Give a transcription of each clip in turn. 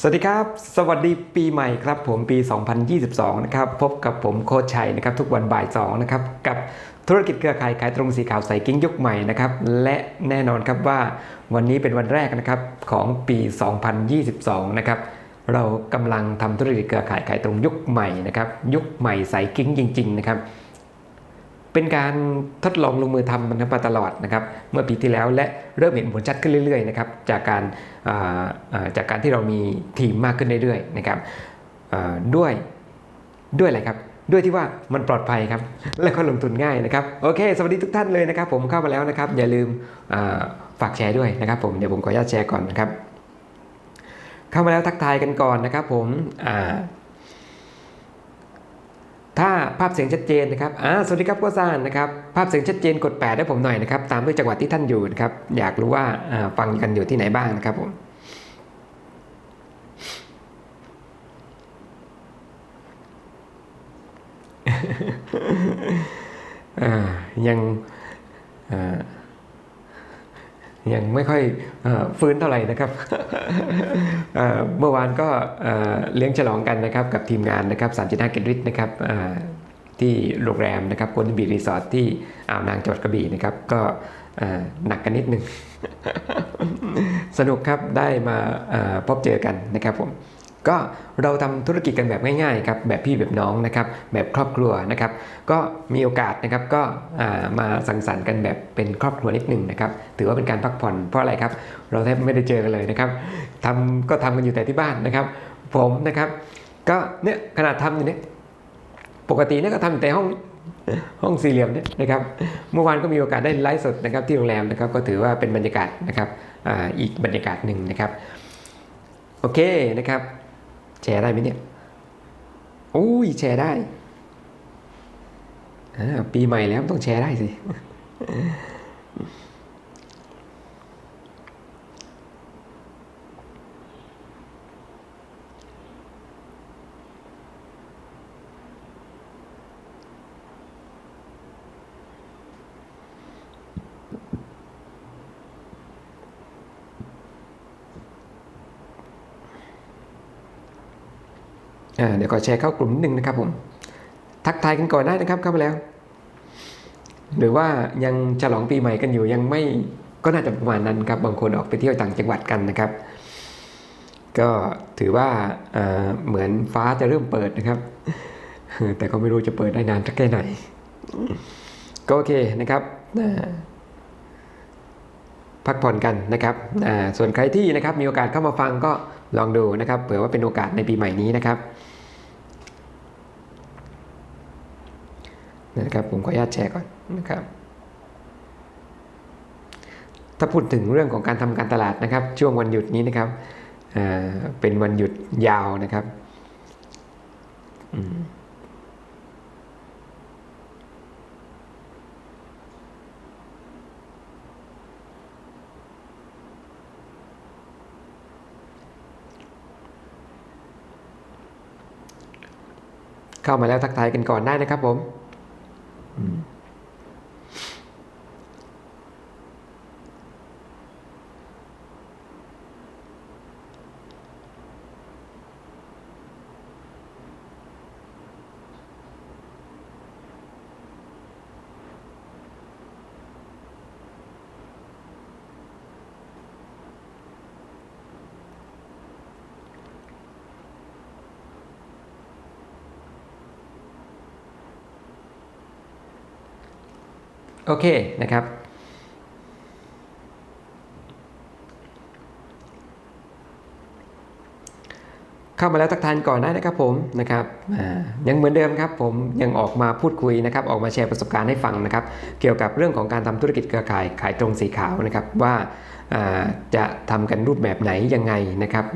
สวัสดีครับ สวัสดีปีใหม่ครับ ผมปี 2022 นะครับ พบกับผมโคชชัยนะครับ ทุกวันบ่าย2นะครับ กับธุรกิจเครือข่ายขายตรงสีขาวใสกิ้งยุคใหม่นะครับ และแน่นอนครับว่าวันนี้เป็นวันแรกนะครับของปี 2022 นะครับ เรากำลังทำธุรกิจเครือข่ายขายตรงยุคใหม่นะครับ ยุคใหม่ใสกิ้งจริง ๆ นะครับ เป็นการทดลองลงมือทำมันมาตลอดนะครับเมื่อปีที่แล้วและเริ่มเห็นผลชัดขึ้นเรื่อยๆนะครับจากการาจากการที่เรามีทีมมากขึ้นเรื่อยๆนะครับด้วยด้วยอะไรครับด้วยที่ว่ามันปลอดภัยครับ และก็ลงทุนง่ายนะครับ โอเค สวัสดีทุกท่านเลยนะครับ ผมเข้ามาแล้วนะครับ อย่าลืมาฝากแชร์ด้วยนะครับ ผมเดี๋ยวผมขออนุญาตแชร์ก่อนนะครับ เข้ามาแล้วทักทายกันก่อนนะครับ ผมอ่า ถ้าภาพเสียงชัดเจนนะครับอ่าสวัสดีครับโกซานนะครับ ภาพเสียงชัดเจนกด8ให้ผมหน่อยนะครับ ตามด้วยจังหวัดที่ท่านอยู่นะครับ อยากรู้ว่าฟังกันอยู่ที่ไหนบ้างนะครับผมยังอ่า ยังไม่ค่อยอฟื้นเท่าไหร่นะครับเมื่อวานก็เลี้ยงฉลองกันนะครับกับทีมงานนะครับสามจินาเกตริทนะครับที่โรงแรมนะครับโกลเด้นบีรีสอร์ทที่อ่าวนางจังหวัดกระบี่นะครับก็หนักกันนิดนึง สนุกครับได้มาพบเจอกันนะครับผม ก็เราทำธุรกิจกันแบบง่ายๆครับแบบพี่แบบน้องนะครับแบบครอบครัวนะครับก็มีโอกาสนะครับก็มาสังสรรค์กันแบบเป็นครอบครัวนิดหนึ่งนะครับถือว่าเป็นการพักผ่อนเพราะอะไรครับเราแทบไม่ได้เจอกันเลยนะครับทำก็ทำกันอยู่แต่ที่บ้านนะครับ ผมนะครับก็เนี่ยขนาดทำอยู่เนี่ยปกติเนี่ยก็ทำแต่ห้องห้องสี่เหลี่ยมเนี่ยนะครับเมื่อวานก็มีโอกาสได้ไลฟ์สดนะครับที่โรงแรมนะครับก็ถือว่าเป็นบรรยากาศนะครับออีกบรรยากาศหนึ่งนะครับโอเคนะครับ แชร์ได้ไหมเนี่ยอุ้ยแชร์ได้อ่าปีใหม่แล้วต้องแชร์ได้สิ เดี๋ยวขอแชร์เข้ากลุ่มนิดนึงนะครับผมทักทายกันก่อนได้นะครับเข้ามาแล้ว หรือว่ายังฉลองปีใหม่กันอยู่ยังไม่ก็น่าจะประมาณนั้นครับบางคนออกไปเที่ยวต่างจังหวัดกันนะครับ ก็ถือว่าเหมือนฟ้าจะเริ่มเปิดนะครับ แต่ก็ไม่รู้จะเปิดได้นานสักแค่ไหนก็โอเคนะครับพักผ่อนกันนะครับส่วนใครที่นะครับมีโอกาสเข้ามาฟังก็ลองดูนะครับเผื่อว่าเป็นโอกาสในปีใหม่นี้นะครับ นะครับผมขออนุญาตแชร์ก่อนนะครับ ถ้าพูดถึงเรื่องของการทำการตลาดนะครับ ช่วงวันหยุดนี้นะครับเป็นวันหยุดยาวนะครับเข้ามาแล้วทักทายกันก่อนได้นะครับผม อื โอเคนะครับ เข้ามาแล้วทักทานก่อนได้นะครับผมนะครับยังเหมือนเดิมครับผมยังออกมาพูดคุยนะครับ ออกมาแชร์ประสบการณ์ให้ฟังนะครับ เกี่ยวกับเรื่องของการทำธุรกิจเครือข่ายขายตรงสีขาวนะครับว่าจะทำกันรูปแบบไหนยังไงนะครับ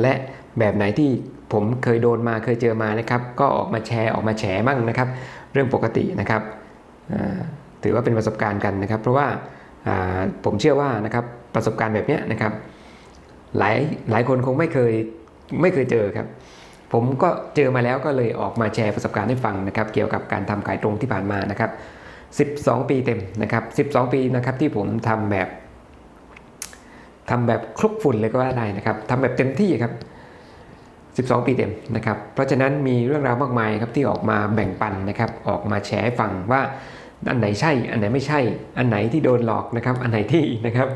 และแบบไหนที่ผมเคยโดนมาเคยเจอมานะครับ ก็ออกมาแชร์ออกมาแฉมั่งนะครับ เรื่องปกตินะครับ อ่า ถือว่าเป็นประสบการณ์กันนะครับ เพราะว่าผมเชื่อว่านะครับประสบการณ์แบบนี้นะครับ หลายหลายคนคงไม่เคยไม่เคยเจอครับ ผมก็เจอมาแล้วก็เลยออกมาแชร์ประสบการณ์ให้ฟังนะครับ เกี่ยวกับการทำขายตรงที่ผ่านมานะครับ 12 ปีเต็มนะครับ 12 ปีนะครับที่ผมทำแบบทำแบบคลุกฝุ่นเลยก็ว่าได้นะครับทำแบบเต็มที่ครับ12 ปีเต็มนะครับ เพราะฉะนั้นมีเรื่องราวมากมายครับที่ออกมาแบ่งปันนะครับ ออกมาแชร์ให้ฟังว่า อันไหนใช่ อันไหนไม่ใช่ อันไหนที่โดนหลอกนะครับ อันไหนที่นะครับ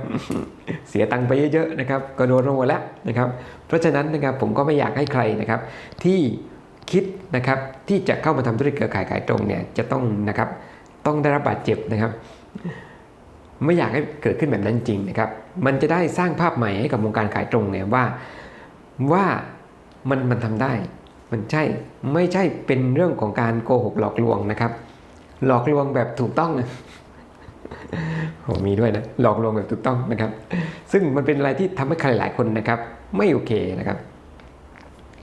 เสียตังค์ไปเยอะๆนะครับ ก็โดนลงหมดแล้วนะครับ เพราะฉะนั้นนะครับผมก็ไม่อยากให้ใครนะครับ ที่คิดนะครับที่จะเข้ามาทำธุรกิจเครือข่ายขายตรงเนี่ยจะต้องนะครับต้องได้รับบาดเจ็บนะครับ ไม่อยากให้เกิดขึ้นแบบนั้นจริงนะครับ มันจะได้สร้างภาพใหม่ให้กับวงการขายตรงเนี่ยว่าว่ามันมันทำได้ มันใช่ไม่ใช่เป็นเรื่องของการโกหกหลอกลวงนะครับ หลอกลวงแบบถูกต้องนะโหมีด้วยนะหลอกลวงแบบถูกต้องนะครับ ซึ่งมันเป็นอะไรที่ทำให้ใครหลายคนนะครับ ไม่โอเคนะครับ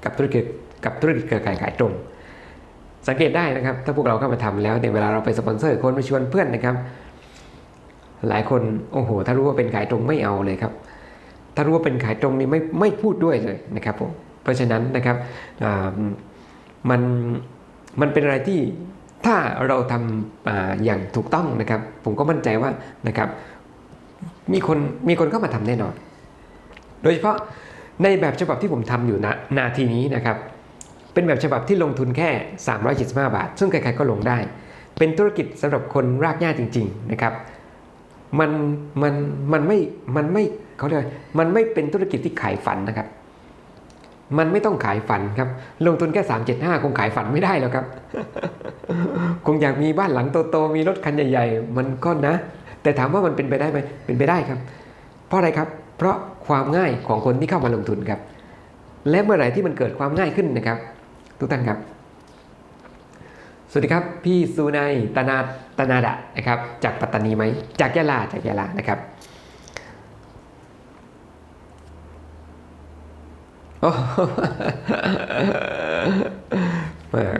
กับธุรกิจกับธุรกิจเครือข่ายขายตรง สังเกตได้นะครับ ถ้าพวกเราเข้ามาทำแล้วเนี่ยเวลาเราไปสปอนเซอร์คนไปชวนเพื่อนนะครับ หลายคนโอ้โห ถ้ารู้ว่าเป็นขายตรงไม่เอาเลยครับ ถ้ารู้ว่าเป็นขายตรงนี่ไม่ไม่พูดด้วยเลยนะครับผมเพราะฉะนั้นนะครับมันมันเป็นอะไรที่ ถ้าเราทำออย่างถูกต้องนะครับ ผมก็มั่นใจว่านะครับมีคนมีคนเข้ามาทำแน่นอน โดยเฉพาะในแบบฉบับที่ผมทำอยู่ณนาทีนี้นะครับ เป็นแบบฉบับที่ลงทุนแค่ 375 บาท ซึ่งใครๆก็ลงได้ เป็นธุรกิจสำหรับคนรากหญ้าจริง ๆนะครับ มันมันมันไม่มันไม่เขาเรียกมันไม่เป็นธุรกิจที่ขายฝันนะครับ มันไม่ต้องขายฝันครับ ลงทุนแค่ 375 คงขายฝันไม่ได้แล้วครับ คงอยากมีบ้านหลังโตๆมีรถคันใหญ่ ๆ มันก็นะ แต่ถามว่ามันเป็นไปได้ไหมเป็นไปได้ครับ เพราะอะไรครับ เพราะความง่ายของคนที่เข้ามาลงทุนครับ และเมื่อไหร่ที่มันเกิดความง่ายขึ้นนะครับ ทุกท่านครับ สวัสดีครับ พี่สุนัยตนาตนาดะนะครับ จากปัตตานีไหมจากยะลาจากยะลานะครับโอ้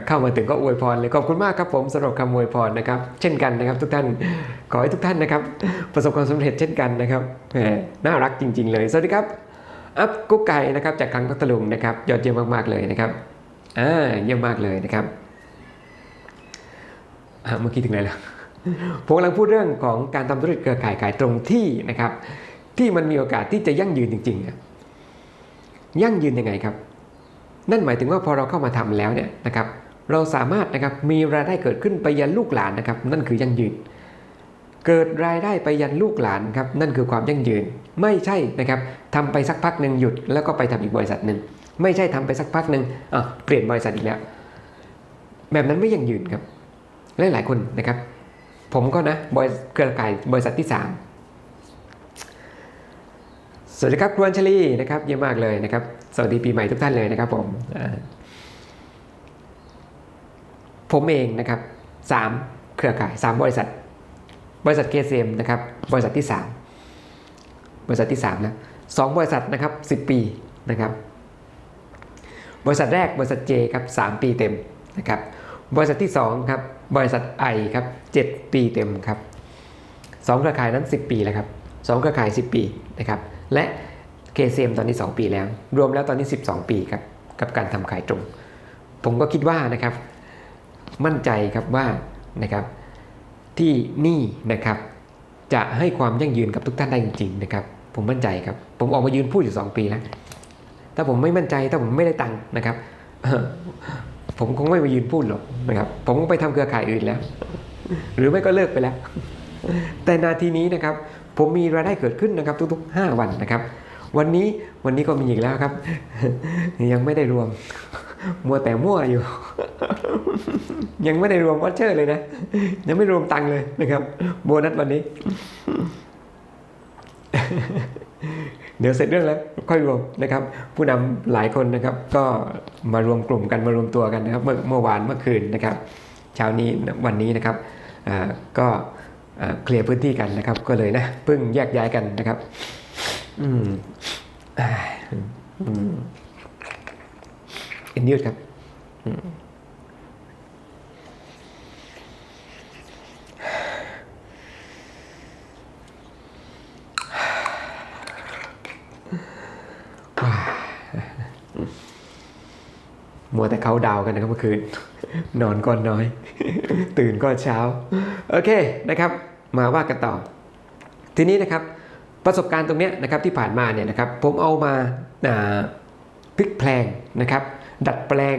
เข้ามาถึงก็อวยพรเลยขอบคุณมากครับผมสำหรับคำอวยพรนะครับ เช่นกันนะครับ ทุกท่านขอให้ทุกท่านนะครับ ประสบความสำเร็จเช่นกันนะครับแหมน่ารักจริง ๆ เลยสวัสดีครับอัพกุ๊กไก่นะครับจากคลังพัทลุงนะครับยอดเยี่ยมมากๆเลยนะครับอ่าเยี่ยมมากเลยนะครับเมื่อกี้ถึงไหนแล้วผมกำลังพูดเรื่องของการทำธุรกิจเครือข่ายขายตรงที่นะครับ ที่มันมีโอกาสที่จะยั่งยืนจริงๆยั่งยืนยังไงครับ นั่นหมายถึงว่าพอเราเข้ามาทำแล้วเนี่ยนะครับเราสามารถนะครับมีรายได้เกิดขึ้นไปยันลูกหลานนะครับ นั่นคือยั่งยืน เกิดรายได้ไปยันลูกหลานครับนั่นคือความยั่งยืน ไม่ใช่นะครับทำไปสักพักหนึ่งหยุดแล้วก็ไปทำอีกบริษัทหนึ่งไม่ใช่ทำไปสักพักหนึ่งอะเปลี่ยนบริษัทอีกแล้วแบบนั้นไม่ยั่งยืนครับหลายหลายคนนะครับ ผมก็นะบริษัทเครือข่ายบริษัทที่สามสวัสดีครับครวนชลีนะครับเยี่ยมมากเลยนะครับ สวัสดีปีใหม่ทุกท่านเลยนะครับผมผมเองนะครับสามเครือข่ายสามบริษัท บริษัทเคเซมนะครับบริษัทที่3บริษัทที่3นะสองบริษัทนะครับ10ปีนะครับบริษัทแรกบริษัท J ครับ3ปีเต็มนะครับบริษัทที่2ครับบริษัท I ครับ7ปีเต็มครับสองเครือข่ายนั้น10ปีแล้วครับสองเครือข่าย10ปีนะครับและ KCM ตอนนี้ 2 ปีแล้ว รวมแล้วตอนนี้ 12 ปีครับกับการทำขายตรง ผมก็คิดว่านะครับ มั่นใจครับว่านะครับ ที่นี่นะครับ จะให้ความยั่งยืนกับทุกท่านได้จริงๆนะครับ ผมมั่นใจครับ ผมออกมายืนพูดอยู่ 2 ปีแล้ว ถ้าผมไม่มั่นใจถ้าผมไม่ได้ตังค์นะครับ ผมคงไม่มายืนพูดหรอกนะครับ ผมก็ไปทำเครือข่ายอื่นแล้ว หรือไม่ก็เลิกไปแล้ว แต่นาทีนี้นะครับ ผมมีรายได้เกิดขึ้นนะครับ ทุกๆ 5 วันนะครับ วันนี้วันนี้ก็มีอีกแล้วครับ ยังไม่ได้รวม มัวแต่มั่วอยู่ ยังไม่ได้รวมวอชเชอร์เลยนะ ยังไม่รวมตังค์เลยนะครับ โบนัสวันนี้ เดี๋ยวเสร็จเรื่องแล้ว ค่อยรวมนะครับ ผู้นำหลายคนนะครับ ก็มารวมกลุ่มกันมารวมตัวกันนะครับ เมื่อเมื่อวานเมื่อคืนนะครับ เช้านี้วันนี้นะครับก็เคลียร์พื้นที่กันนะครับ ก็เลยนะเพิ่งแยกย้ายกันนะครับ อืมอืมเอ็นยืดครับมัวแต่เขาดาวกันนะครับเมื่อคืน นอนก็น้อย ตื่นก็เช้า โอเคนะครับ มาว่ากันต่อ ทีนี้นะครับ ประสบการณ์ตรงนี้นะครับที่ผ่านมาเนี่ยนะครับผมเอามาาพลิกแพลงนะครับ ดัดแปลง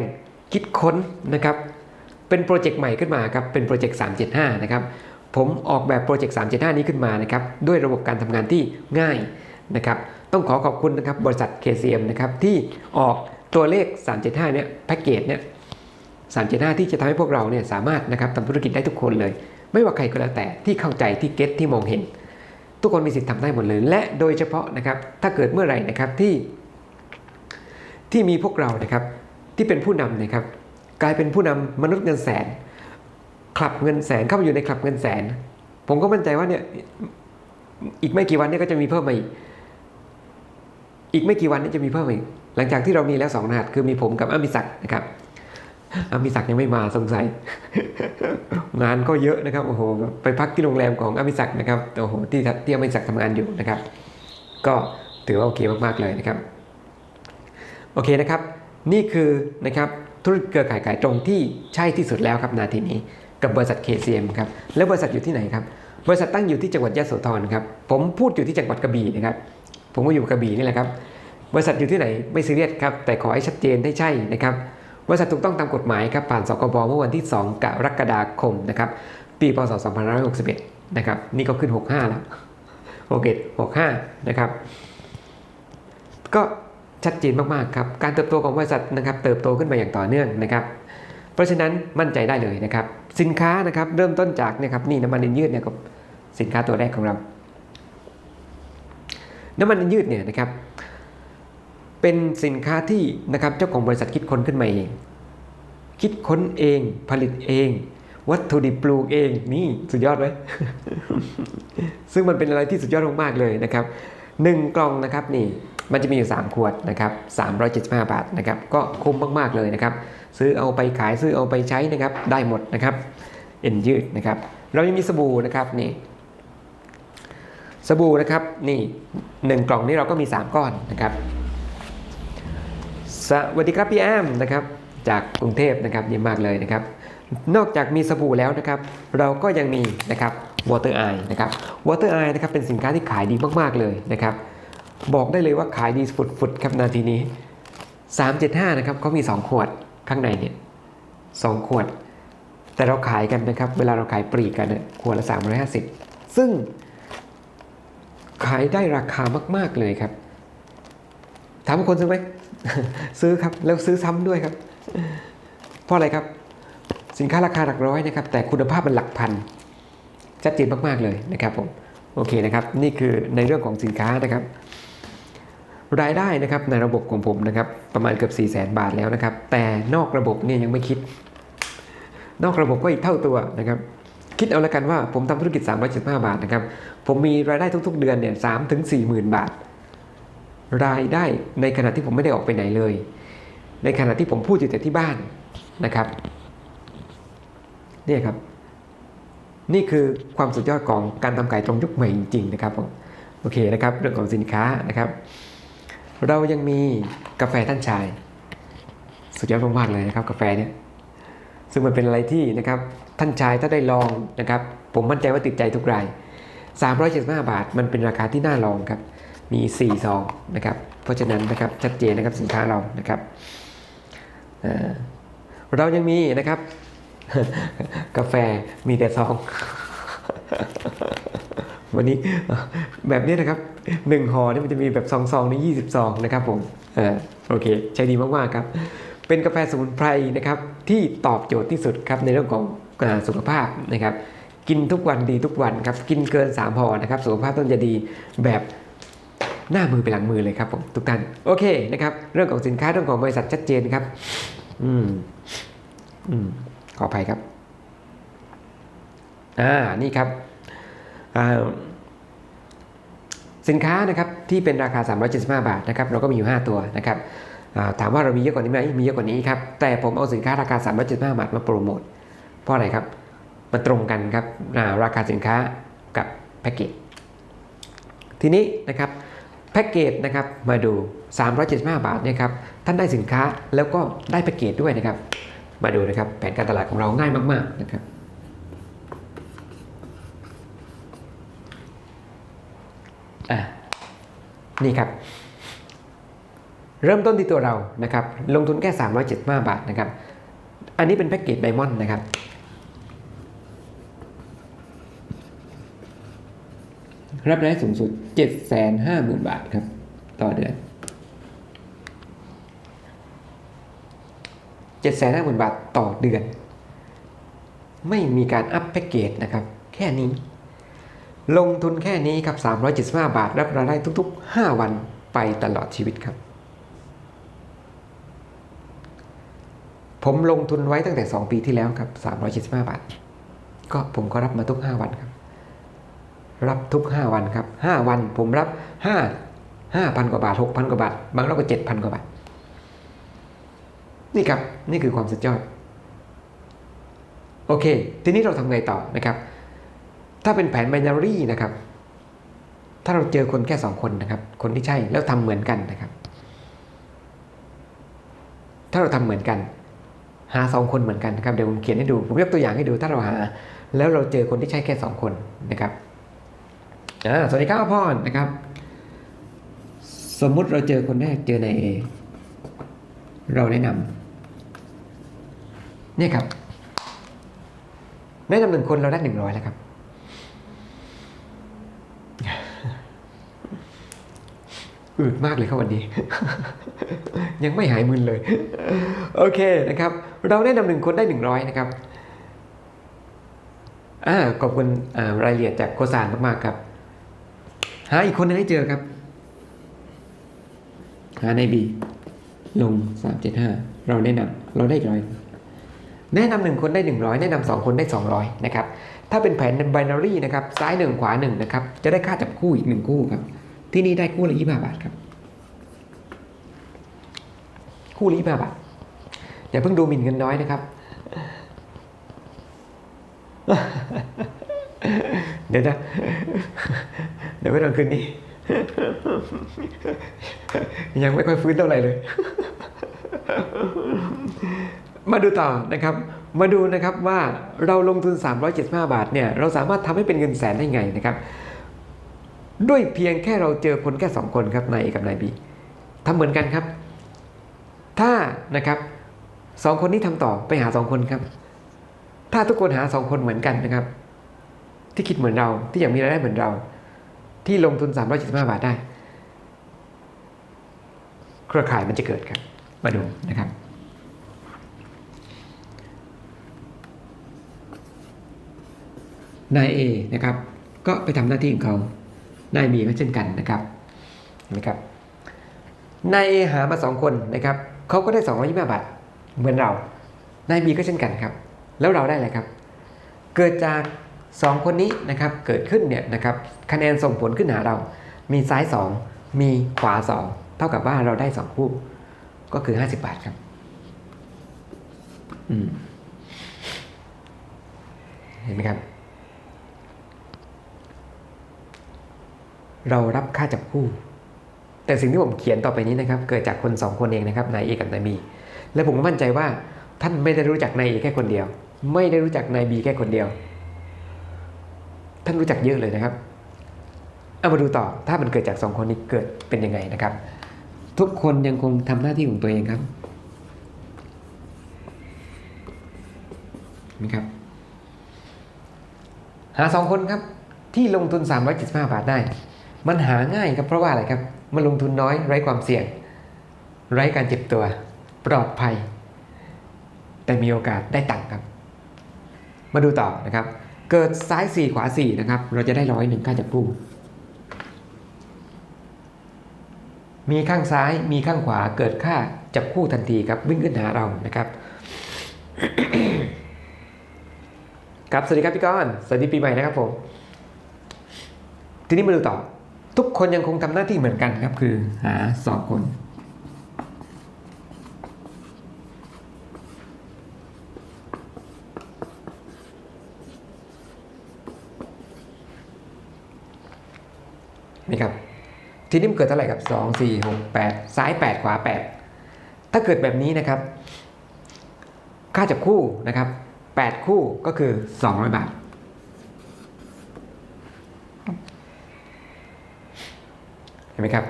คิดค้นนะครับ เป็นโปรเจกต์ใหม่ขึ้นมาครับเป็นโปรเจกต์ 375 นะครับ ผมออกแบบโปรเจกต์ 375 นี้ขึ้นมานะครับด้วยระบบการทำงานที่ง่ายนะครับ ต้องขอขอบคุณนะครับบริษัท KCM นะครับที่ออกตัวเลข 375 เนี่ยแพ็กเกจเนี่ย375 ที่จะทำให้พวกเราเนี่ยสามารถนะครับทำธุรกิจได้ทุกคนเลย ไม่ว่าใครก็แล้วแต่ที่เข้าใจที่เก็ตที่มองเห็น ทุกคนมีสิทธิ์ทำได้หมดเลย และโดยเฉพาะนะครับถ้าเกิดเมื่อไหร่นะครับที่ที่มีพวกเรานะครับที่เป็นผู้นำนะครับกลายเป็นผู้นำมนุษย์เงินแสนคลับเงินแสนเข้าไปอยู่ในคลับเงินแสน ผมก็มั่นใจว่าเนี่ยอีกไม่กี่วันเนี่ยก็จะมีเพิ่มมาอีกอีกไม่กี่วันนี่ยจะมีเพิ่มอีกหลังจากที่เรามีแล้วสองรหัสคือมีผมกับอามิศักดิ์นะครับ อามิศักยังไม่มาสงสัย งานก็เยอะนะครับโอ้โหไปพักที่โรงแรมของอามิศักนะครับโอ้โหที่ที่อามิศักทำงานอยู่นะครับ ก็ถือว่าโอเคมากๆเลยนะครับโอเคนะครับ นี่คือนะครับธุรกิจเครือข่ายขายตรงที่ใช่ที่สุดแล้วครับนาทีนี้ กับบริษัท KCM ครับแล้วบริษัทอยู่ที่ไหนครับบริษัทตั้งอยู่ที่จังหวัดยะโสธรครับผมพูดอยู่ที่จังหวัดกระบี่นะครับ ผมก็อยู่กระบี่นี่แหละครับบริษัทอยู่ที่ไหนไม่ซีเรียสครับแต่ขอให้ชัดเจนให้ใช่นะครับ บริษัทถูกต้องตามกฎหมายครับผ่านสกบเมื่อวันที่ 2 กรกฎาคมนะครับปีพศ2561นะครับนี่ก็ขึ้น 65 แล้วโอเค65นะครับก็ชัดเจนมากๆครับการเติบโตของบริษัทนะครับเติบโตขึ้นมาอย่างต่อเนื่องนะครับเพราะฉะนั้นมั่นใจได้เลยนะครับสินค้านะครับเริ่มต้นจากเนะครับนี่น้ำมันดินยืดเนี่ยครับสินค้าตัวแรกของเราน้ำมันดินยืดเนี่ยนะครับ เป็นสินค้าที่นะครับเจ้าของบริษัทคิดค้นขึ้นมาเอง คิดค้นเองผลิตเอง วัตถุดิบปลูกเองนี่สุดยอดไหมซึ่งมันเป็นอะไรที่สุดยอดมากๆเลยนะครับหนึ่งกล่องนะครับนี่มันจะมีอยู่ 3 ขวดนะครับ375 บาทนะครับก็คุ้มมากๆเลยนะครับ ซื้อเอาไปขายซื้อเอาไปใช้นะครับได้หมดนะครับเอ็นยืดนะครับ เรายังมีสบู่นะครับนี่สบู่นะครับนี่หนึ่งกล่องนี้เราก็มี 3 ก้อนนะครับ สวัสดีครับพี่แอมนะครับจากกรุงเทพนะครับยินมากเลยนะครับ นอกจากมีสบู่แล้วนะครับ เราก็ยังมีนะครับวอเตอร์ไอนะครับวอเตอร์ไอนะครับเป็นสินค้าที่ขายดีมากๆเลยนะครับ บอกได้เลยว่าขายดีฝุดๆครับนาทีนี้ 375นะครับเขามี 2 ขวดข้างในเนี่ยสองขวด แต่เราขายกันนะครับ เวลาเราขายปลีกกันเนี่ยขวดละ 350 ซึ่ง ขายได้ราคามาก ๆเลยครับ ถามคนซื้อไหม ซื้อครับแล้วซื้อซ้ำด้วยครับ เพราะอะไรครับ สินค้าราคาหลักร้อยนะครับ แต่คุณภาพมันหลักพันชัดเจนมากๆเลยนะครับผมโอเคนะครับ นี่คือในเรื่องของสินค้านะครับ รายได้นะครับในระบบของผมนะครับ ประมาณเกือบ4 0 0 0 0 0 บาทแล้วนะครับ แต่นอกระบบเนี่ยยังไม่คิด นอกระบบก็อีกเท่าตัวนะครับ คิดเอาละกันว่าผมทำธุรกิจ 375 บาทนะครับ ผมมีรายได้ทุก ๆ เดือนเนี่ยสามถึงสี่หมื่นบาท รายได้ในขณะที่ผมไม่ได้ออกไปไหนเลย ในขณะที่ผมพูดอยู่แต่ที่บ้านนะครับเนี่ยครับ นี่คือความสุดยอดของการทำขายตรงยุคใหม่จริงๆนะครับโอเคนะครับ เรื่องของสินค้านะครับ เรายังมีกาแฟท่านชาย สุดยอดมากๆเลยนะครับ กาแฟเนี่ยซึ่งมันเป็นอะไรที่นะครับท่านชายถ้าได้ลองนะครับ ผมมั่นใจว่าติดใจทุกราย375 บาท มันเป็นราคาที่น่าลองครับ มี4ซองนะครับ เพราะฉะนั้นนะครับชัดเจนนะครับสินค้าเรานะครับเเรายังมีนะครับ กาแฟมีแต่ซอง วันนี้แบบนี้นะครับหนึ่งห่อนี่มันจะมีแบบซองซองนี่ยี่สิบซองนะครับผมอโอเคใช้ดีมากๆครับ เป็นกาแฟสมุนไพรนะครับ ที่ตอบโจทย์ที่สุดครับในเรื่องของอาสุขภาพนะครับ กินทุกวันดีทุกวันครับ กินเกิน3ห่อนะครับ สุขภาพต้นจะดีแบบ หน้ามือไปหลังมือเลยครับผมทุกท่านโอเคนะครับ เรื่องของสินค้าเรื่องของบริษัทชัดเจนครับ อืมอืมขออภัยครับ อ่านี่ครับอ่าสินค้านะครับที่เป็นราคา 375 บาทนะครับเราก็มีอยู่ 5 ตัวนะครับถามว่าเรามีเยอะกว่านี้ไหมมีเยอะกว่านี้ครับแต่ผมเอาสินค้าราคา 375 บาทมาโปรโมทเพราะอะไรครับมันตรงกันครับราคาสินค้ากับแพ็กเกจทีนี้นะครับ แพ็กเกจนะครับมาดู 375 บาทนี่ยครับท่านได้สินค้าแล้วก็ได้แพ็กเกจด้วยนะครับ มาดูนะครับแผนการตลาดของเราง่ายมาก ๆนะครับออะนี่ครับ เริ่มต้นที่ตัวเรานะครับลงทุนแค่ 375 บาทนะครับ อันนี้เป็นแพ็กเกจไดมอนด์นะครับ รับรายได้สูงสุด 750,000 บาทครับ ต่อเดือน 750,000 บาทต่อเดือน ไม่มีการอัพแพ็กเกจนะครับ แค่นี้ ลงทุนแค่นี้ครับ 375 บาท รับรายได้ทุก ๆ 5 วันไปตลอดชีวิตครับ ผมลงทุนไว้ตั้งแต่ 2 ปีที่แล้วครับ 375 บาท ก็ผมก็รับมาทุก 5 วันครับ รับทุก 5 วันครับ 5 วันผมรับ 5 5,000 กว่าบาท 6,000 กว่าบาท บางรอบก็ 7,000 กว่าบาท นี่ครับ นี่คือความสุดยอด โอเค ทีนี้เราทำไงต่อนะครับ ถ้าเป็นแผน binary นะครับ ถ้าเราเจอคนแค่ 2 คนนะครับ คนที่ใช่แล้วทำเหมือนกันนะครับ ถ้าเราทำเหมือนกัน หาสองคนเหมือนกันนะครับ เดี๋ยวผมเขียนให้ดู ผมยกตัวอย่างให้ดู ถ้าเราหา แล้วเราเจอคนที่ใช่แค่สองคนนะครับ สวัสดีครับพ่อนะครับ สมมุติเราเจอคนแรกเจอนายเอเราแนะนำเนี่ยครับ แนะนำหนึ่งคนเราได้หนึ่งร้อยแล้วครับ อืดมากเลยครับวันนี้ ยังไม่หายมึนเลย โอเคนะครับ เราแนะนำหนึ่งคนได้หนึ่งร้อยนะครับอ่าขอบคุณรายละเอียดจากโคซานมาก ๆ ครับ หาอีกคนหนึงให้เจอครับ หาในบีลงสามเจ็ดห้าเราแนะนำเราได้ร้อยแนะนำหนึ่งคนได้หนึ่งร้อยแนะนำสองคนได้สองร้อยนะครับ ถ้าเป็นแผน binary นะครับ ซ้ายหนึ่งขวาหนึ่งนะครับ จะได้ค่าจับคู่อีกหนึ่งคู่ครับ ที่นี่ได้คู่ละยี่สิบาบาทครับ คู่ละยี่สิบาบาทอย่าเพิ่งดูหมิ่นเงินน้อยนะครับเดี๋ยวนะ เดี๋ยวไว้ตอนคืนนี้ ยังไม่ค่อยฟื้นเท่าไหร่เลย มาดูต่อนะครับ มาดูนะครับว่าเราลงทุน 375 บาทเนี่ยเราสามารถทำให้เป็นเงินแสนได้ไงนะครับ ด้วยเพียงแค่เราเจอคนแค่ 2 คนครับนายเอกับนายบีทำเหมือนกันครับ ถ้านะครับสองคนนี้ทำต่อไปหาสองคนครับ ถ้าทุกคนหาสองคนเหมือนกันนะครับ ที่คิดเหมือนเราที่อยากมีรายได้เหมือนเรา ที่ลงทุน 375 บาทได้ เครือข่ายมันจะเกิดครับ มาดูนะครับ นายเอนะครับ ก็ไปทำหน้าที่ของเขา นายบีก็เช่นกันนะครับนะครับ นายเอหามาสองคนนะครับ เขาก็ได้225บาท เหมือนเรา นายบีก็เช่นกันครับ แล้วเราได้อะไรครับ เกิดจาก 2คนนี้นะครับเกิดขึ้นเนี่ยนะครับคะแนนส่งผลขึ้นหาเรา มีซ้าย 2 มีขวา 2 เท่ากับว่าเราได้ 2 คู่ ก็คือ 50 บาทครับเห็นไหมครับ เรารับค่าจับคู่ แต่สิ่งที่ผมเขียนต่อไปนี้นะครับ เกิดจากคนสองคนเองนะครับนายเอกับนายบีและผมก็มั่นใจว่าท่านไม่ได้รู้จักนายเอแค่คนเดียว ไม่ได้รู้จักนายบีแค่คนเดียว ท่านรู้จักเยอะเลยนะครับ เอามาดูต่อถ้ามันเกิดจากสองคนนี้เกิดเป็นยังไงนะครับ ทุกคนยังคงทำหน้าที่ของตัวเองครับนี่ครับ หาสองคนครับ ที่ลงทุน 375 บาทได้ มันหาง่ายครับเพราะว่าอะไรครับ มันลงทุนน้อยไร้ความเสี่ยง ไร้การเจ็บตัว ปลอดภัย แต่มีโอกาสได้ตังค์ครับ มาดูต่อนะครับ เกิดซ้าย 4 ขวา 4 นะครับ เราจะได้ร้อยหนึ่งค่าจับคู่มีข้างซ้ายมีข้างขวาเกิดค่าจับคู่ทันทีครับวิ่งขึ้นหาเรานะครับครับ สวัสดีครับพี่ก้อน สวัสดีปีใหม่นะครับผม ทีนี้มาดูต่อ ทุกคนยังคงทำหน้าที่เหมือนกันครับคือหาสองคน นี่ครับ ทีนี้มันเกิดเท่าไหร่ครับสองสี่หกแปดซ้ายแปดขวาแปดถ้าเกิดแบบนี้นะครับ ค่าจับคู่นะครับแปดคู่ก็คือสองร้อยบาทเห็นไหมครับ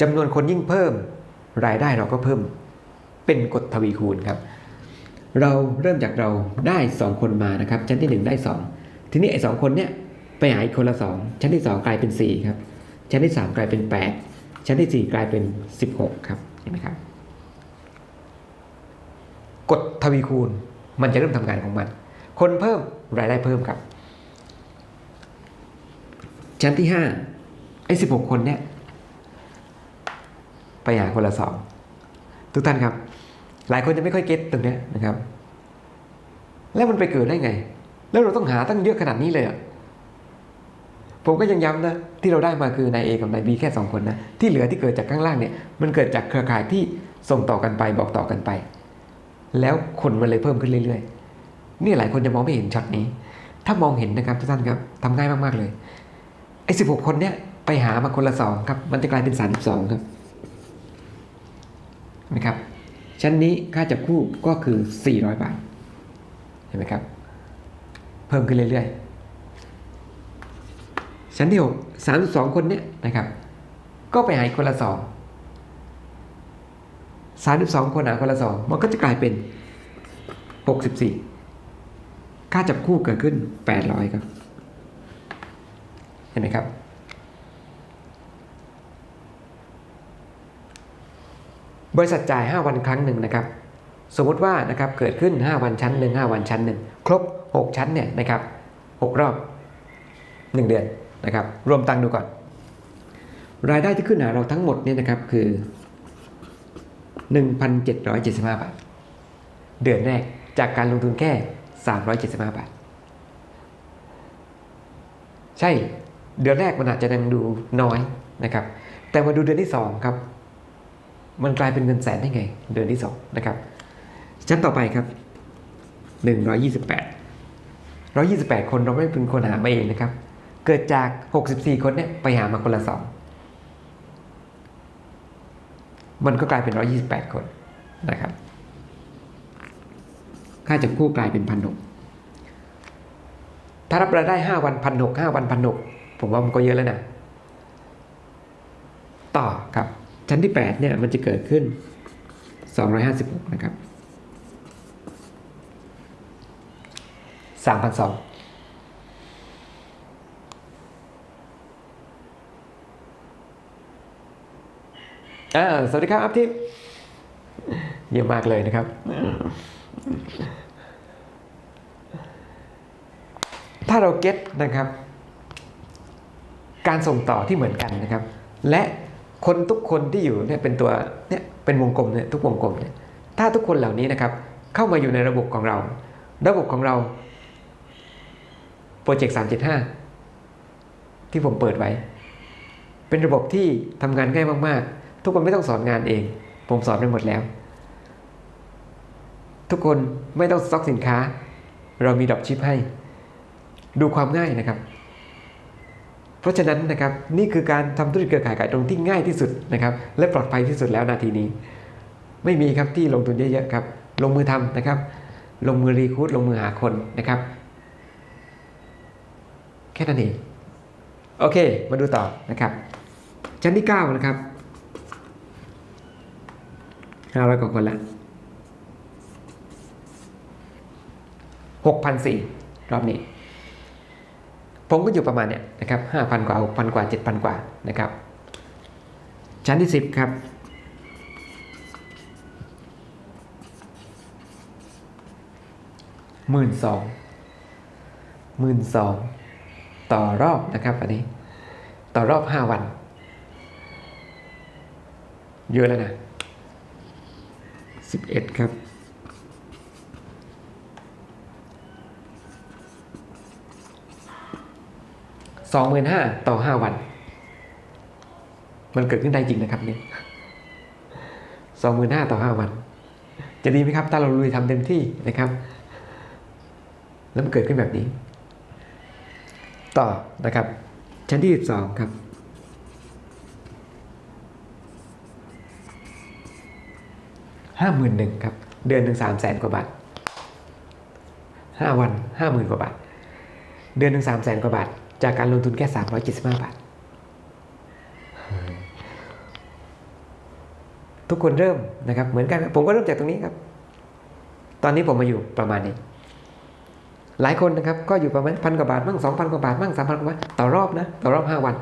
จำนวนคนยิ่งเพิ่มรายได้เราก็เพิ่มเป็นกฎทวีคูณครับ เราเริ่มจากเราได้ 2 คนมานะครับ ชั้นที่ 1 ได้ 2 ทีนี้ไอ้สคนเนี้ย ไปหาอีกคนละ 2 ชั้นที่ 2 กลายเป็น 4 ครับ ชั้นที่ 3 กลายเป็น 8 ชั้นที่ 4 กลายเป็น 16 ครับเห็นไหมครับกฎทวีคูณมันจะเริ่มทำงานของมัน คนเพิ่มรายได้เพิ่มครับ ชั้นที่ห้าไอ้สิบหกคนเนี่ยไปหาคนละสองทุกท่านครับ หลายคนจะไม่ค่อยเก็ตตรงเนี้ยนะครับ แล้วมันไปเกิดได้ไง แล้วเราต้องหาตั้งเยอะขนาดนี้เลยอะ ผมก็ยังย้ำนะที่เราได้มาคือนายเอกับนายบีแค่สองคนนะที่เหลือที่เกิดจากข้างล่างเนี่ยมันเกิดจากเครือข่ายที่ส่งต่อกันไปบอกต่อกันไป แล้วคนมันเลยเพิ่มขึ้นเรื่อยๆ นี่หลายคนจะมองไม่เห็นช็อตนี้ ถ้ามองเห็นนะครับทุกท่านครับทำง่ายมากๆเลยไอ้สิบหกคนเนี่ยไปหามาคนละสองครับ มันจะกลายเป็นสามสองครับเห็นไหมครับชั้นนี้ค่าจับคู่ก็คือ 400 บาทเห็นไหมครับ เพิ่มขึ้นเรื่อยๆ ชั้นที่6 32 คนเนี่ยนะครับ ก็ไปหาอีกคนละสอง32คนหาคนละสองมันก็จะกลายเป็น64ค่าจับคู่เกิดขึ้น800ครับ เห็นไหมครับ บริษัทจ่าย5วันครั้งหนึ่งนะครับ สมมติว่านะครับเกิดขึ้น5วันชั้นหนึ่ง5วันชั้นหนึ่งครบ6ชั้นเนี่ยนะครับ6รอบ1เดือน นะครับรวมตังค์ดูก่อน รายได้ที่ขึ้นหาเราทั้งหมดเนี่ยนะครับคือ 1,775 บาท เดือนแรกจากการลงทุนแค่ 375 บาท ใช่เดือนแรกมันอาจจะยังดูน้อยนะครับ แต่มาดูเดือนที่2ครับ มันกลายเป็นเงินแสนได้ไง เดือนที่2นะครับชั้นต่อไปครับ 128 128 คนเราไม่เป็นคนหามาเองนะครับ เกิดจาก 64 คนเนี่ยไปหามาคนละสองมันก็กลายเป็น 128 คนนะครับค่าจับคู่กลายเป็นพันหกถ้ารับรายได้ 5 วันพันหกห้าวันพันหกผมว่ามันก็เยอะแล้วนะ ต่อครับ ชั้นที่ 8 เนี่ย มันจะเกิดขึ้น 256 นะครับ 3,200 อ่าสวัสดีครับอัพทิพย์เยอะมากเลยนะครับ ถ้าเราเก็ตนะครับ การส่งต่อที่เหมือนกันนะครับ และคนทุกคนที่อยู่เนี่ยเป็นตัวเนี่ยเป็นวงกลมเนี่ยทุกวงกลมเนี่ยถ้าทุกคนเหล่านี้นะครับ เข้ามาอยู่ในระบบของเรา ระบบของเราโปรเจกต์375ที่ผมเปิดไว้ เป็นระบบที่ทำงานง่ายมาก ๆ ทุกคนไม่ต้องสอนงานเอง ผมสอนไปหมดแล้ว ทุกคนไม่ต้องสต็อกสินค้า เรามีดรอปชิปให้ ดูความง่ายนะครับ เพราะฉะนั้นนะครับนี่คือการทำธุรกิจเครือข่ายขายตรงที่ง่ายที่สุดนะครับ และปลอดภัยที่สุดแล้วนาทีนี้ ไม่มีครับที่ลงทุนเยอะๆครับ ลงมือทำนะครับ ลงมือรีคูดลงมือหาคนนะครับ แค่นั้นเองโอเค มาดูต่อนะครับชั้นที่ 9 นะครับ ห้าร้อยกว่าคนละหกพันสี่รอบนี้ ผมก็อยู่ประมาณเนี้ยนะครับห้าพันกว่าหกพันกว่าเจ็ดพันกว่านะครับ ชั้นที่สิบครับหมื่นสองหมื่นสองต่อรอบนะครับอันนี้ ต่อรอบห้าวัน เยอะแล้วนะ สิบเอ็ดครับสองหมื่นห้าต่อห้าวัน มันเกิดขึ้นได้จริงนะครับเนี่ยสองหมื่นห้าต่อห้าวัน จะดีไหมครับ ถ้าเราลุยทำเต็มที่นะครับ แล้วมันเกิดขึ้นแบบนี้ ต่อนะครับ ชั้นที่สิบสองครับ ห้าหมื่นหนึ่งครับ เดือนหนึ่งสามแสนกว่าบาทห้าวันห้าหมื่นกว่าบาท เดือนหนึ่งสามแสนกว่าบาท จากการลงทุนแค่สามร้อยเจ็ดสิบห้าบาท ทุกคนเริ่มนะครับ เหมือนกัน ผมก็เริ่มจากตรงนี้ครับ ตอนนี้ผมมาอยู่ประมาณนี้ หลายคนนะครับ ก็อยู่ประมาณพันกว่าบาทมั่งสองพันกว่าบาทมั่งสามพันกว่าบาทต่อรอบนะ ต่อรอบห้าวัน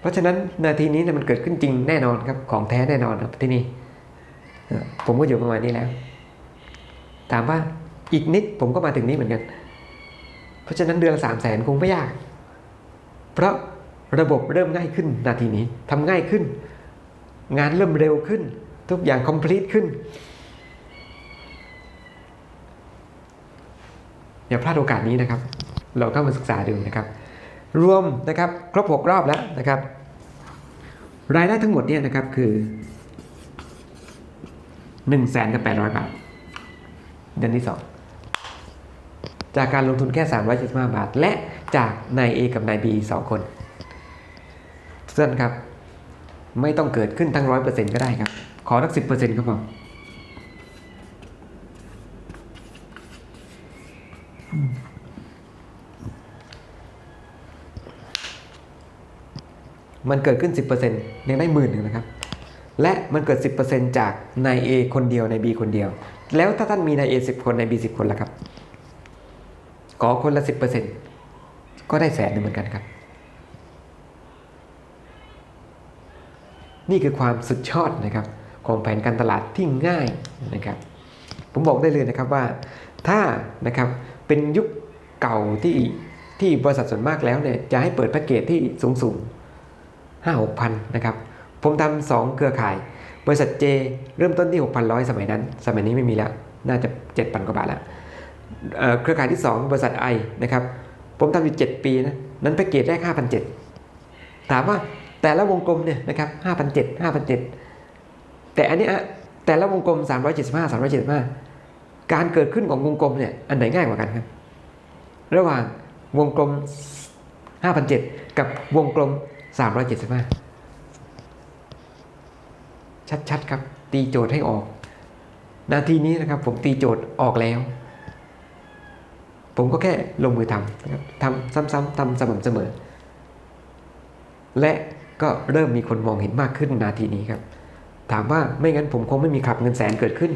เพราะฉะนั้นนาทีนี้นี่มันเกิดขึ้นจริงแน่นอนครับ ของแท้แน่นอนครับที่นี่ ผมก็อยู่ประมาณนี้แล้ว ถามว่าอีกนิดผมก็มาถึงนี้เหมือนกัน เพราะฉะนั้นเดือนสามแสนคงไม่ยาก เพราะระบบเริ่มง่ายขึ้นนาทีนี้ทำง่ายขึ้น งานเริ่มเร็วขึ้น ทุกอย่างคอมพลีทขึ้น อย่าพลาดโอกาสนี้นะครับ เราเข้ามาศึกษาดูนะครับ รวมนะครับ ครบ 6 รอบแล้วนะครับ รายได้ทั้งหมดเนี่ยนะครับคือ 1นึ่งแสนกับแปดร้อยบาท เดือนที่2จากการลงทุนแค่ 375 บาท และจากนาย A กับนาย B สองคนทุกท่านครับ ไม่ต้องเกิดขึ้นทั้งร้อยเปอร์เซ็นต์ก็ได้ครับ ขอสักสิบเปอร์เซ็นต์ก็พอมันเกิดขึ้น 10%ยังได้หมื่นหนึ่งนะครับ และมันเกิด 10%จากนาย A คนเดียวนาย B คนเดียว แล้วถ้าท่านมีนาย A 10 คนนาย B 10 คนละครับขอคนละ 10%ก็ได้แสนหนึ่งเหมือนกันครับ นี่คือความสุดยอดนะครับของแผนการตลาดที่ง่ายนะครับ ผมบอกได้เลยนะครับว่าถ้านะครับเป็นยุคเก่าที่ที่บริษัทส่วนมากแล้วเนี่ยจะให้เปิดแพ็กเกจที่สูงสูงห้าหกพันนะครับ ผมทำสองเครือข่าย บริษัท J เริ่มต้นที่ 6,100 สมัยนั้น สมัยนี้ไม่มีแล้ว น่าจะ 7,000 กว่าบาทแล้วเเครือข่ายที่ 2 บริษัท I นะครับ ผมทำอยู่ 7 ปีนะ นั้นแพ็กเกจแรก 5,700 ถามว่าแต่ละวงกลมเนี่ยนะครับ5,700 5,700 แต่อันนี้ยแต่ละวงกลม 375 375 การเกิดขึ้นของวงกลมเนี่ย อันไหนง่ายกว่ากันครับ ระหว่างวงกลม 5,700 กับวงกลม 375 ชัดๆครับ ตีโจทย์ให้ออก นาทีนี้นะครับผมตีโจทย์ออกแล้ว ผมก็แค่ลงมือทำนะครับทำซ้ำๆทำสม่ำเสมอ และก็เริ่มมีคนมองเห็นมากขึ้นนาทีนี้ครับ ถามว่าไม่งั้นผมคงไม่มีขับเงินแสนเกิดขึ้น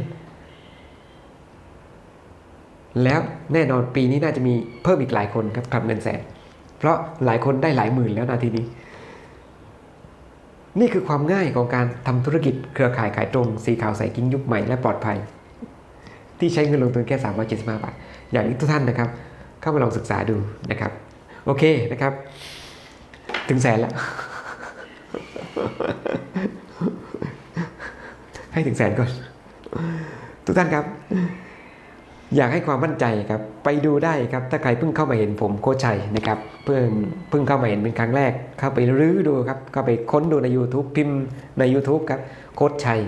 แล้วแน่นอนปีนี้น่าจะมีเพิ่มอีกหลายคนครับขับเงินแสน เพราะหลายคนได้หลายหมื่นแล้วนาทีนี้ นี่คือความง่ายของการทำธุรกิจเครือข่ายขายตรงสีขาวใสกิ้งยุคใหม่และปลอดภัย ที่ใช้เงินลงทุนแค่ 375 บาท อย่างนี้ทุกท่านนะครับ เข้ามาลองศึกษาดูนะครับ โอเคนะครับ ถึงแสนแล้ว ให้ถึงแสนก่อน ทุกท่านครับ อยากให้ความมั่นใจครับไปดูได้ครับถ้าใครเพิ่งเข้ามาเห็นผมโคชัยนะครับเพิ่งเพิ่งเข้ามาเห็นเป็นครั้งแรก เข้าไปรื้อดูครับเข้าไปค้นดูใน YouTube พิมพ์ใน YouTube ครับโคชัย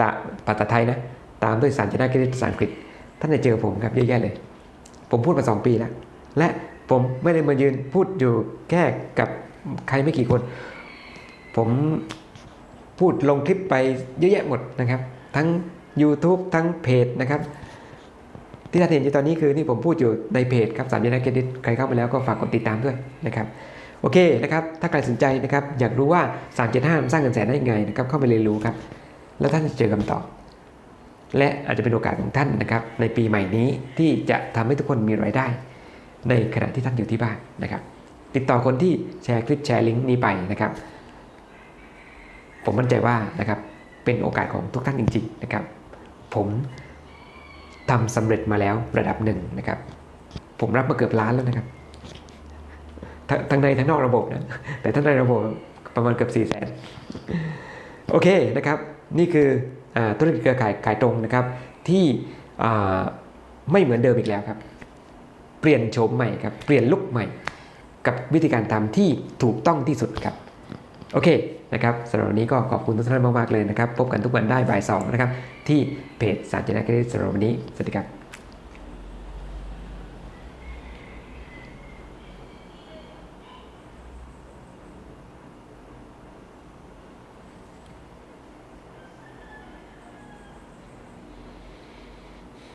ตะภาษาไทยนะตามด้วยสารชนะกิริภาษาอังกฤษ ท่านจะเจอผมครับเยอะแยะเลย ผมพูดมาสองปีแล้ว และผมไม่ได้มายืนพูดอยู่แค่กับใครไม่กี่คน ผมพูดลงคลิปไปเยอะแยะหมดนะครับ ทั้ง YouTube ทั้งเพจนะครับ ที่ท่านเห็นอยู่ตอนนี้คือที่ผมพูดอยู่ในเพจครับสามยานาเครดิตใครเข้ามาแล้วก็ฝากกดติดตามด้วยนะครับโอเคนะครับถ้าใครสนใจนะครับอยากรู้ว่า 375มันสร้างเงินแสนได้ยังไงนะครับเข้าไปเรียนรู้ครับแล้วท่านจะเจอคำตอบ และอาจจะเป็นโอกาสของท่านนะครับในปีใหม่นี้ที่จะทำให้ทุกคนมีรายได้ ในขณะที่ท่านอยู่ที่บ้านนะครับ ติดต่อคนที่แชร์คลิปแชร์ลิงก์นี้ไปนะครับ ผมมั่นใจว่านะครับเป็นโอกาสของทุกท่านจริง ๆนะครับ ผม ทำสำเร็จมาแล้วระดับหนึ่งนะครับ ผมรับมาเกือบล้านแล้วนะครับท,ทั้งในทั้งนอกระบบนะ แต่ทั้งในระบบประมาณเกือบ4ี่แสนโอเคนะครับ นี่คืออธุรกิจเครือข่ายขายตรงนะครับ ที่ไม่เหมือนเดิมอีกแล้วครับ เปลี่ยนโฉมใหม่ครับ เปลี่ยนลุคใหม่ กับวิธีการทำที่ถูกต้องที่สุดครับ โอเค นะครับสำหรับวันนี้ก็ขอบคุณทุกท่านมากๆเลยนะครับ พบกันทุกวันได้บ่ายสองนะครับที่เพจสารจนาคริสสำหรับวันนี้สวัสดีครับ